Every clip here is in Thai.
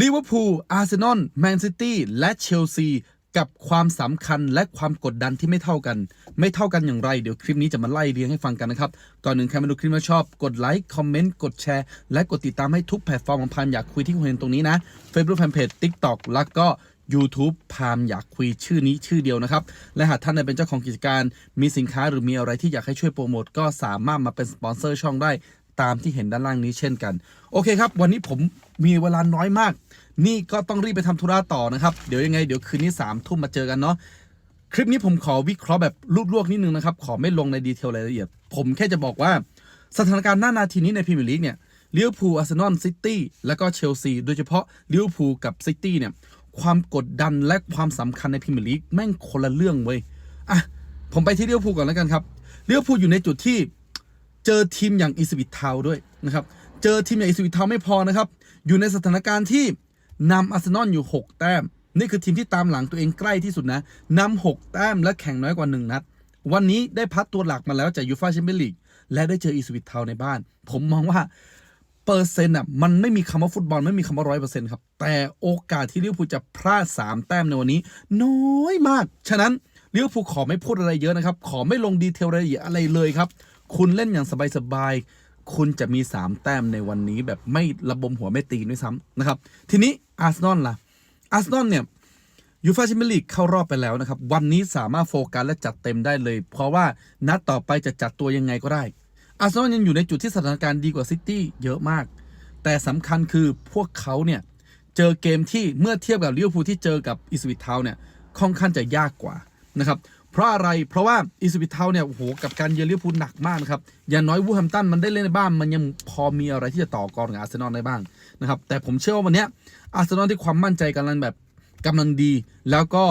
ลิเวอร์พูล อาร์เซนอล แมนซิตี้ และเชลซี กับความสำคัญและความกดดันที่ไม่เท่ากัน ไม่เท่ากันอย่างไร เดี๋ยวคลิปนี้จะมาไล่เรียงให้ฟังกันนะครับ ก่อนหนึ่งใครมาดูคลิปแล้วชอบ กดไลค์ คอมเมนต์ กดแชร์ และกดติดตามให้ทุกแพลตฟอร์มของพามอยากคุยที่คุณเห็นตรงนี้นะ Facebook Fanpage TikTok แล้วก็ YouTube พามอยากคุยชื่อนี้ชื่อเดียวนะครับ และหากท่านเป็นเจ้าของกิจการ มีสินค้าหรือมีอะไรที่อยากให้ช่วยโปรโมทก็สามารถมาเป็นสปอนเซอร์ช่องได้ ตามที่เห็นด้านล่างนี้เช่นกัน โอเคครับ วันนี้ผมมีเวลาน้อยมาก นี่ก็ต้องรีบไปทำธุระต่อนะครับ เดี๋ยวยังไงเดี๋ยวคืนนี้สามทุ่มมาเจอกันเนาะคลิปนี้ผมขอวิเคราะห์แบบรูปลวกนิดนึงนะครับ ขอไม่ลงในดีเทลรายละเอียด ผมแค่จะบอกว่าสถานการณ์หน้านาทีนี้ในพรีเมียร์ลีกเนี่ยลิเวอร์พูลอาร์เซนอลซิตี้แล้วก็เชลซีโดยเฉพาะลิเวอร์พูลกับซิตี้เนี่ยความกดดันและความสำคัญในพรีเมียร์ลีกแม่งคนละเรื่องเว้ยอะผมไปที่ลิเวอร์พูลก่อนแล้วกันครับลิเวอร์พูลอยู่ในจุดที่ เจอทีมอย่างอีสวิตทาวน์ด้วยนะครับ เจอทีมอย่างอีสวิตทาวน์ไม่พอนะครับ อยู่ในสถานการณ์ที่นำอาร์เซนอลอยู่ 6 แต้ม นี่คือทีมที่ตามหลังตัวเองใกล้ที่สุดนะนำ6แต้มและแข่งน้อยกว่า 1 นัด วันนี้ได้พัดตัวหลักมาแล้วจากยูฟาแชมเปี้ยนลีกและได้เจออีสวิตทาวน์ในบ้าน ผมมองว่าเปอร์เซ็นต์อะมันไม่มีคำว่าฟุตบอลไม่มีคำว่าร้อยเปอร์เซ็นต์ครับ แต่โอกาสที่ลิเวอร์พูลจะพลาด3แต้มในวันนี้ น้อยมาก ฉะนั้นลิเวอร์พูลขอไม่พูดอะไรเยอะนะครับ ขอไม่ลงดีเทลรายละเอียดอะไรเลยครับ คุณเล่นอย่างสบายๆ คุณจะมี 3 แต้มในวันนี้แบบไม่ระบมหัวไม่ตีด้วยซ้ำนะครับ ทีนี้อาร์เซนอลล่ะ อาร์เซนอลเนี่ยยูฟาแชมเปี้ยนลีกเข้ารอบไปแล้วนะครับ วันนี้สามารถโฟกัสและจัดเต็มได้เลย เพราะว่านัดต่อไปจะจัดตัวยังไงก็ได้ อาร์เซนอลยังอยู่ในจุดที่สถานการณ์ดีกว่าซิตี้เยอะมาก แต่สำคัญคือพวกเขาเนี่ยเจอเกมที่เมื่อเทียบกับลิเวอร์พูลที่เจอกับอิสวิตเทาเนี่ยค่อนข้างจะยากกว่านะครับ เพราะอะไรเพราะว่าอิสวิตเทาเนี่ยโอ้โหกับการเยือนลิเวอร์พูลหนักมากนะครับอย่างน้อยวูแฮมตันมันได้เล่นในบ้านมันยังพอมีอะไรที่จะต่อกรกับอาร์เซนอลได้บ้างนะครับแต่ผมเชื่อว่าวันนี้อาร์เซนอลที่ความมั่นใจกำลังแบบกำลังดี แล้วก็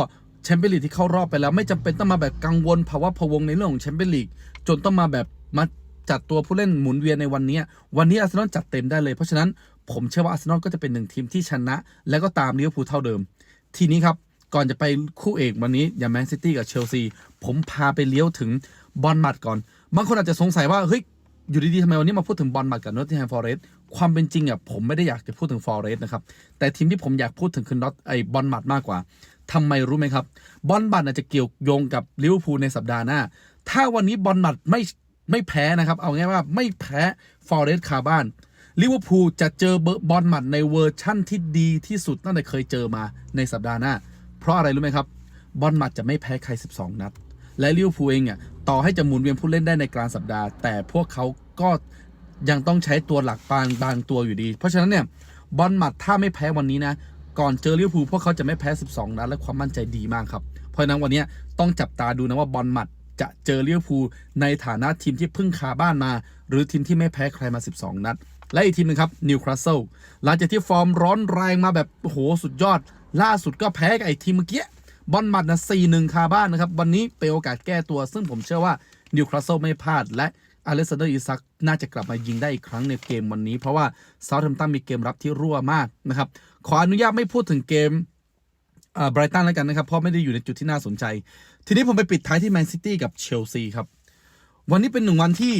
แชมเปี้ยนลีกที่เข้ารอบไปแล้ว ไม่จำเป็นต้องมาแบบกังวลภาวะพะวงในเรื่องของแชมเปี้ยนลีกจนต้องมาแบบมาจัดตัวผู้เล่นหมุนเวียนในวันนี้ วันนี้อาร์เซนอลจัดเต็มได้เลย เพราะฉะนั้นผมเชื่อว่าอาร์เซนอลก็จะเป็นหนึ่งทีมที่ชนะ แล้วก็ตามลิเวอร์พูลเท่าเดิม ทีนี้ครับ ก่อนจะไปคู่เอกวันนี้อย่างแมนซิตี้กับเชลซีผมพาไปเลี้ยวถึงบอลมัดก่อน บางคนอาจจะสงสัยว่าเฮ้ยอยู่ดีๆทำไมวันนี้มาพูดถึงบอลมัดกับนอตติงแฮมฟอเรสต์ความเป็นจริงอะผมไม่ได้อยากจะพูดถึงฟอเรสต์นะครับแต่ทีมที่ผมอยากพูดถึงคือนอตไอ้บอลมัดมากกว่าทำไมรู้ไหมครับบอลมัดอาจจะเกี่ยวโยงกับลิเวอร์พูลในสัปดาห์หน้า ถ้าวันนี้บอลมัดไม่ไม่แพ้นะครับ เอาง่ายว่าไม่แพ้ฟอเรสต์คาบ้านลิเวอร์พูลจะเจอเบอร์บอลมัดในเวอร์ชั่นที่ดีที่สุดตั้งแต่เคยเจอมาในสัปดาห์หน้า เพราะอะไรรู้ไหมครับบอลมัดจะไม่แพ้ใคร 12 นัด และลิเวอร์พูลเองอะต่อให้จะหมุนเวียนผู้เล่นได้ในกลางสัปดาห์ แต่พวกเขาก็ยังต้องใช้ตัวหลักบางบางตัวอยู่ดี เพราะฉะนั้นเนี่ยบอลมัดถ้าไม่แพ้วันนี้นะก่อนเจอลิเวอร์พูลพวกเขาจะไม่แพ้ 12 นัดและความมั่นใจดีมากครับ เพราะฉะนั้นวันนี้ต้องจับตาดูนะว่าบอลมัดจะเจอลิเวอร์พูลในฐานะทีมที่เพิ่งคาบ้านมา หรือทีมที่ไม่แพ้ใครมา 12 นัด และอีกทีมหนึงครับนิวคาสเซิลหลังจากที่ฟอร์มร้อนแรงมาแบบโหสุดยอด ล่าสุดก็แพ้กับไอ้ทีมเมื่อกี้บอลมัดนะ4 1คาบ้านนะครับ วันนี้เป็นโอกาสแก้ตัว ซึ่งผมเชื่อว่านิวคาสเซิลไม่พลาด และอเลสซานเดอร์อิซักน่าจะกลับมายิงได้อีกครั้งในเกมวันนี้ เพราะว่าเซาท์แฮมป์ตันมีเกมรับที่รั่วมากนะครับ ขออนุญาตไม่พูดถึงเกมไบรตันแล้วกันนะครับ เพราะไม่ได้อยู่ในจุดที่น่าสนใจ ทีนี้ผมไปปิดท้ายที่แมนซิตี้กับเชลซีครับ วันนี้เป็นหนึ่งวันที่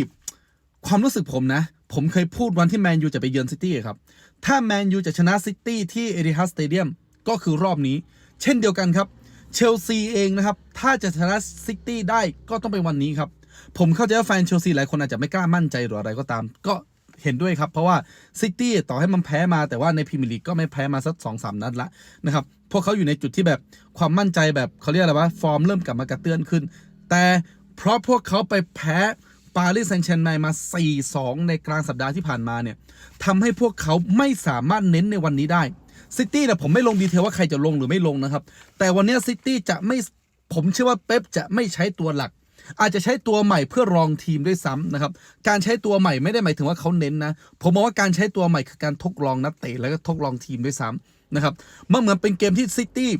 ความรู้สึกผมนะ ผมเคยพูดวันที่แมนยูจะไปเยือนซิตี้ครับ ถ้าแมนยูจะชนะซิตี้ที่เอริฮัสสเตเดียม ก็คือรอบนี้ เช่นเดียวกันครับ เชลซีเองนะครับ ถ้าจะชนะซิตี้ได้ก็ต้องเป็นวันนี้ครับ ผมเข้าใจว่าแฟนเชลซีหลายคนอาจจะไม่กล้ามั่นใจหรืออะไรก็ตาม ก็เห็นด้วยครับ เพราะว่าซิตี้ต่อให้มันแพ้มาแต่ว่าในพรีเมียร์ลีกก็ไม่แพ้มาสักสองสามนัดละนะครับพวกเขาอยู่ในจุดที่แบบความมั่นใจแบบเขาเรียกอะไรวะฟอร์มเริ่มกลับมากระเตื้อนขึ้น แต่เพราะพวกเขาไปแพ้ปารีสแซงต์แชร์แมงมา 4-2 ในกลางสัปดาห์ที่ผ่านมาเนี่ยทำให้พวกเขาไม่สามารถเน้นในวันนี้ได้ ซิตี้เนี่ยผมไม่ลงดีเทลว่าใครจะลงหรือไม่ลงนะครับ แต่วันนี้ซิตี้จะไม่ผมเชื่อว่าเป๊ปจะไม่ใช้ตัวหลัก อาจจะใช้ตัวใหม่เพื่อรองทีมด้วยซ้ำนะครับ การใช้ตัวใหม่ไม่ได้หมายถึงว่าเขาเน้นนะ ผมมองว่าการใช้ตัวใหม่คือการทดลองนักเตะแล้วก็ทดลองทีมด้วยซ้ำนะครับมันเหมือนเป็นเกมที่ซิตี้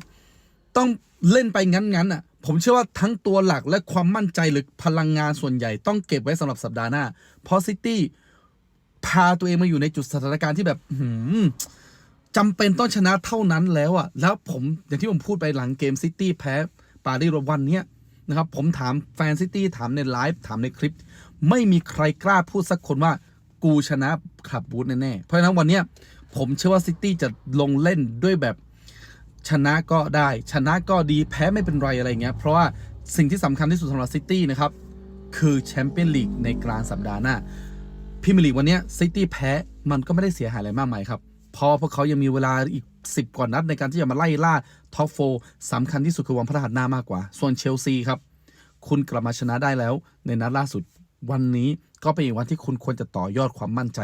ต้องเล่นไปงั้นๆอะผมเชื่อว่าทั้งตัวหลักและความมั่นใจหรือพลังงานส่วนใหญ่ต้องเก็บไว้สำหรับสัปดาห์หน้า เพราะซิตี้พาตัวเองมาอยู่ในจุดสถานการณ์ที่แบบหืม จำเป็นต้องชนะเท่านั้นแล้วอะแล้วผมอย่างที่ผมพูดไปหลังเกมซิตี้แพ้ปารีสวันเนี้ยนะครับผมถามแฟนซิตี้ถามในไลฟ์ถามในคลิป ไม่มีใครกล้าพูดสักคนว่ากูชนะขับบูธแน่ๆเพราะฉะนั้นวันเนี้ยผมเชื่อว่าซิตี้จะลงเล่นด้วยแบบชนะก็ได้ ชนะก็ดีแพ้ไม่เป็นไรอะไรเงี้ยเพราะว่าสิ่งที่สำคัญที่สุดสำหรับซิตี้นะครับ คือแชมเปี้ยนลีกในกลางสัปดาห์หน้าพรีเมียร์ลีกวันเนี้ซิตี้แพ้มันก็ไม่ได้เสียหายอะไรมากมายครับ เพราะพวกเขายังมีเวลาอีก 10 กว่านัดในการที่จะมาไล่ล่าท็อปโฟสำคัญที่สุดคือวันพฤหัสหน้ามากกว่า ส่วนเชลซีครับ คุณกลับมาชนะได้แล้ว ในนัดล่าสุดวันนี้ก็เป็นอีกวันที่คุณควรจะต่อยอดความมั่นใจ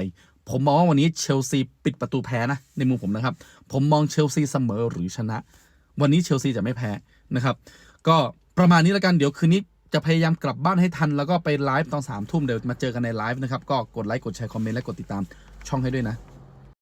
ผมมองว่าวันนี้เชลซีปิดประตูแพ้นะในมุมผมนะครับ ผมมองเชลซีเสมอหรือชนะ วันนี้เชลซีจะไม่แพ้นะครับ ก็ประมาณนี้แล้วกันเดี๋ยวคืนนี้จะพยายามกลับบ้านให้ทันแล้วก็ไปไลฟ์ตอนสามทุ่มเดี๋ยวมาเจอกันในไลฟ์นะครับ ก็กดไลค์กดแชร์คอมเมนต์และกดติดตามช่องให้ด้วยนะ